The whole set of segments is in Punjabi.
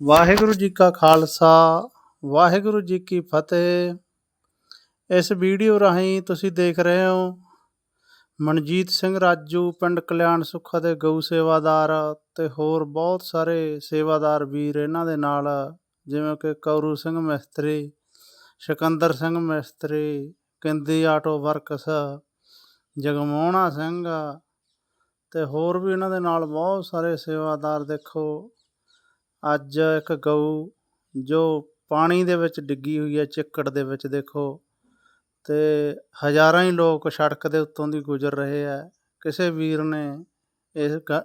ਵਾਹਿਗੁਰੂ ਜੀ ਕਾ ਖਾਲਸਾ, ਵਾਹਿਗੁਰੂ ਜੀ ਕੀ ਫਤਿਹ। ਇਸ ਵੀਡੀਓ ਰਾਹੀਂ ਤੁਸੀਂ ਦੇਖ ਰਹੇ ਹੋ ਮਨਜੀਤ ਸਿੰਘ ਰਾਜੂ, ਪਿੰਡ ਕਲਿਆਣ ਸੁੱਖਾ ਦੇ ਗਊ ਸੇਵਾਦਾਰ ਤੇ ਹੋਰ ਬਹੁਤ ਸਾਰੇ ਸੇਵਾਦਾਰ ਵੀਰ ਇਹਨਾਂ ਦੇ ਨਾਲ, ਜਿਵੇਂ ਕਿ ਕੌਰੂ ਸਿੰਘ ਮਿਸਤਰੀ, ਸਿਕੰਦਰ ਸਿੰਘ ਮਿਸਤਰੀ, ਕਿੰਦੀ ਆਟੋ ਵਰਕਸ, ਜਗਮੋਹਣਾ ਸਿੰਘ ਤੇ ਹੋਰ ਵੀ ਇਹਨਾਂ ਦੇ ਨਾਲ ਬਹੁਤ ਸਾਰੇ ਸੇਵਾਦਾਰ ਦੇਖੋ। ਅੱਜ ਇੱਕ ਗਊ ਜੋ ਪਾਣੀ ਦੇ ਵਿੱਚ ਡਿੱਗੀ ਹੋਈ ਹੈ, ਚਿੱਕੜ ਦੇ ਵਿੱਚ ਦੇਖੋ। ਅਤੇ ਹਜ਼ਾਰਾਂ ਹੀ ਲੋਕ ਸੜਕ ਦੇ ਉੱਤੋਂ ਦੀ ਗੁਜ਼ਰ ਰਹੇ ਆ। ਕਿਸੇ ਵੀਰ ਨੇ ਇਸ ਗ-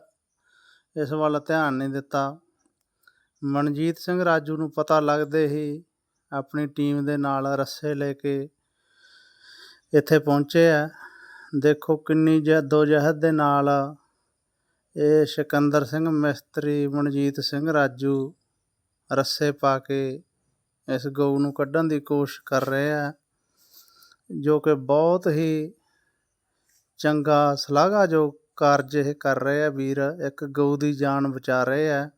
ਇਸ ਵੱਲ ਧਿਆਨ ਨਹੀਂ ਦਿੱਤਾ। ਮਨਜੀਤ ਸਿੰਘ ਰਾਜੂ ਨੂੰ ਪਤਾ ਲੱਗਦੇ ਹੀ ਆਪਣੀ ਟੀਮ ਦੇ ਨਾਲ ਰੱਸੇ ਲੈ ਕੇ ਇੱਥੇ ਪਹੁੰਚੇ ਆ। ਦੇਖੋ ਕਿੰਨੀ ਜਹਿਦੋ ਜਹਿਦ ਦੇ ਨਾਲ ਇਹ ਸਿਕੰਦਰ ਸਿੰਘ, ਮਿਸਤਰੀ ਮਨਜੀਤ ਸਿੰਘ ਰਾਜੂ ਰੱਸੇ ਪਾ ਕੇ ਇਸ ਗਊ ਨੂੰ ਕੱਢਣ ਦੀ ਕੋਸ਼ਿਸ਼ ਕਰ ਰਹੇ ਆ, ਜੋ ਕਿ ਬਹੁਤ ਹੀ ਚੰਗਾ ਸ਼ਲਾਘਾਯੋਗ ਕਾਰਜ ਇਹ ਕਰ ਰਹੇ ਆ ਵੀਰ। ਇੱਕ ਗਊ ਦੀ ਜਾਨ ਬਚਾ ਰਹੇ ਆ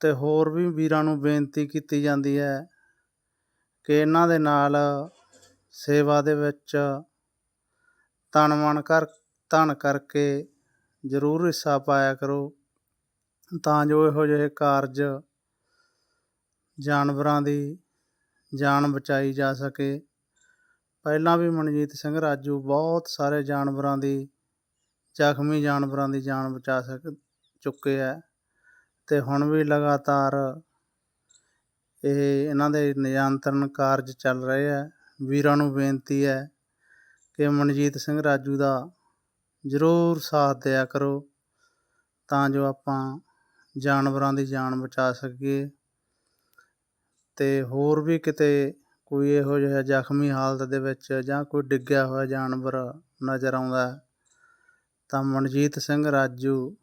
ਤੇ ਹੋਰ ਵੀ ਵੀਰਾਂ ਨੂੰ ਬੇਨਤੀ ਕੀਤੀ ਜਾਂਦੀ ਹੈ ਕਿ ਇਹਨਾਂ ਦੇ ਨਾਲ ਸੇਵਾ ਦੇ ਵਿੱਚ ਤਨ ਮਨ ਕਰ, ਧਨ ਕਰਕੇ ਜ਼ਰੂਰ ਹਿੱਸਾ ਪਾਇਆ ਕਰੋ। ਤਾਂ ਜੋ ਇਹੋ ਜਿਹੇ ਕਾਰਜ ਜਾਨਵਰਾਂ ਦੀ ਜਾਨ ਬਚਾਈ ਜਾ ਸਕੇ। ਪਹਿਲਾਂ ਵੀ ਮਨਜੀਤ ਸਿੰਘ ਰਾਜੂ ਬਹੁਤ ਸਾਰੇ ਜਾਨਵਰਾਂ ਦੀ, ਜ਼ਖਮੀ ਜਾਨਵਰਾਂ ਦੀ ਜਾਨ ਬਚਾ ਸਕ, ਚੁੱਕੇ ਹੈ ਤੇ ਹੁਣ ਵੀ ਲਗਾਤਾਰ ਇਹ ਇਹਨਾਂ ਦੇ ਨਿਯੰਤਰਣ ਕਾਰਜ ਚੱਲ ਰਹੇ ਹੈ ਵੀਰਾਂ ਨੂੰ ਬੇਨਤੀ ਹੈ ਕਿ ਮਨਜੀਤ ਸਿੰਘ ਰਾਜੂ ਦਾ ਜ਼ਰੂਰ ਸਾਥ ਦਿਆ ਕਰੋ ਤਾਂ ਜੋ ਆਪਾਂ ਜਾਨਵਰਾਂ ਦੀ ਜਾਨ ਬਚਾ ਸਕੀਏ ਅਤੇ ਹੋਰ ਵੀ ਕਿਤੇ ਕੋਈ ਇਹੋ ਜਿਹਾ ਜ਼ਖਮੀ ਹਾਲਤ ਦੇ ਵਿੱਚ ਜਾਂ ਕੋਈ ਡਿੱਗਿਆ ਹੋਇਆ ਜਾਨਵਰ ਨਜ਼ਰ ਆਉਂਦਾ ਤਾਂ ਮਨਜੀਤ ਸਿੰਘ ਰਾਜੂ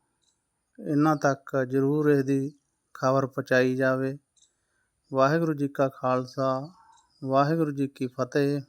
ਇਹਨਾਂ ਤੱਕ ਜ਼ਰੂਰ ਇਸ ਦੀ ਖਬਰ ਪਹੁੰਚਾਈ ਜਾਵੇ। ਵਾਹਿਗੁਰੂ ਜੀ ਕਾ ਖਾਲਸਾ, ਵਾਹਿਗੁਰੂ ਜੀ ਕੀ ਫਤਿਹ।